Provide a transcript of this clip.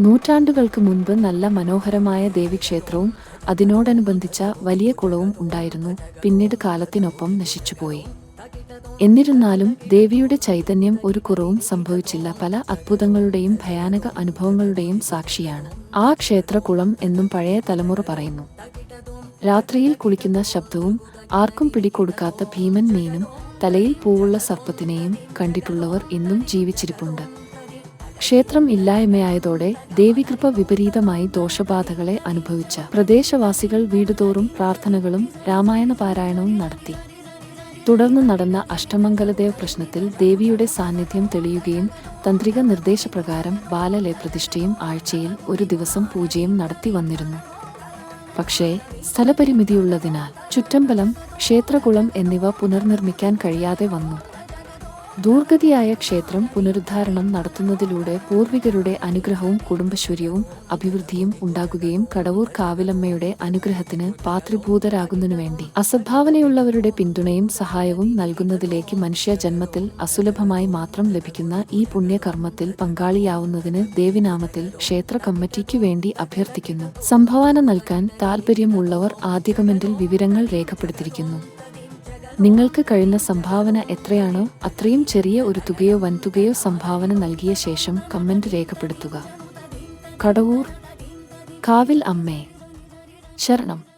നൂറ്റാണ്ടുകൾക്ക് മുൻപ് നല്ല മനോഹരമായ ദേവീക്ഷേത്രവും അതിനോടനുബന്ധിച്ച വലിയ കുളവും ഉണ്ടായിരുന്നു. പിന്നീട് കാലത്തിനൊപ്പം നശിച്ചുപോയി. എന്നിരുന്നാലും ദേവിയുടെ ചൈതന്യം ഒരു കുറവും സംഭവിച്ചില്ല. പല അത്ഭുതങ്ങളുടെയും ഭയാനക അനുഭവങ്ങളുടെയും സാക്ഷിയാണ്. ആ ക്ഷേത്രകുളം എന്നും പഴയ തലമുറ പറയുന്നു. രാത്രിയിൽ കുളിക്കുന്ന ശബ്ദവും ആർക്കും പിടികൊടുക്കാത്ത ഭീമൻ മീനും തലയിൽ പൂവുള്ള സർപ്പത്തിനെയും കണ്ടിട്ടുള്ളവർ ഇന്നും ജീവിച്ചിരിപ്പുണ്ട്. ക്ഷേത്രം ഇല്ലായ്മയായതോടെ ദേവികൃപ വിപരീതമായി ദോഷബാധകളെ അനുഭവിച്ച പ്രദേശവാസികൾ വീടുതോറും പ്രാർത്ഥനകളും രാമായണ പാരായണവും നടത്തി. തുടർന്ന് നടന്ന അഷ്ടമംഗലദേവ പ്രശ്നത്തിൽ ദേവിയുടെ സാന്നിധ്യം തെളിയുകയും തന്ത്രിക നിർദ്ദേശപ്രകാരം ബാലലെ പ്രതിഷ്ഠയും ആഴ്ചയിൽ ഒരു ദിവസം പൂജയും നടത്തി വന്നിരുന്നു. പക്ഷേ സ്ഥലപരിമിതിയുള്ളതിനാൽ ചുറ്റമ്പലം ക്ഷേത്രകുളം എന്നിവ പുനർനിർമ്മിക്കാൻ കഴിയാതെ വന്നു. ദൂർഗതിയായ ക്ഷേത്രം പുനരുദ്ധാരണം നടത്തുന്നതിലൂടെ പൂർവികരുടെ അനുഗ്രഹവും കുടുംബശ്വര്യവും അഭിവൃദ്ധിയും ഉണ്ടാകുകയും കടവൂർ കാവിലമ്മയുടെ അനുഗ്രഹത്തിന് പാത്രിഭൂതരാകുന്നതിനു വേണ്ടി. അസദ്ഭാവനയുള്ളവരുടെ പിന്തുണയും സഹായവും നൽകുന്നതിലേക്ക് മനുഷ്യ ജന്മത്തിൽ അസുലഭമായി മാത്രം ലഭിക്കുന്ന ഈ പുണ്യകർമ്മത്തിൽ പങ്കാളിയാവുന്നതിന് ദേവിനാമത്തിൽ ക്ഷേത്ര കമ്മിറ്റിക്കു വേണ്ടി അഭ്യർത്ഥിക്കുന്നു. സംഭാവന നൽകാൻ താൽപ്പര്യമുള്ളവർ ആദ്യ കമന്റിൽ വിവരങ്ങൾ രേഖപ്പെടുത്തിയിരിക്കുന്നു. നിങ്ങൾക്ക് കഴിയുന്ന സംഭാവന എത്രയാണോ അത്രയും ചെറിയ ഒരു തുകയോ വൻതുകയോ സംഭാവന നൽകിയ ശേഷം കമന്റ് രേഖപ്പെടുത്തുക. കടവൂർ കാവിൽ അമ്മേ. ശരണം.